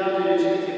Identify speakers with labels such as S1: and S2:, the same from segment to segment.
S1: studiato i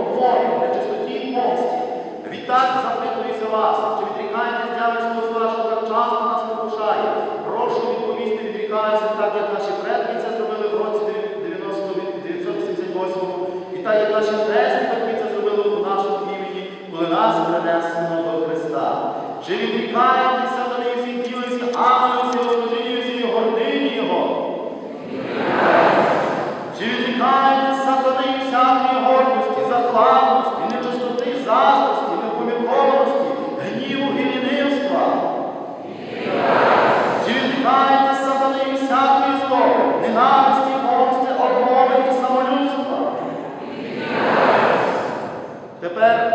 S1: Огонь, на чистоті і повсті. Відтак запитується вас, чи відрікаєтесь дявольського зла, що так часто нас покушає. Прошу відповісти, відрікаюся, так як наші предки це зробили в році 1988 і так як наші предки Тепер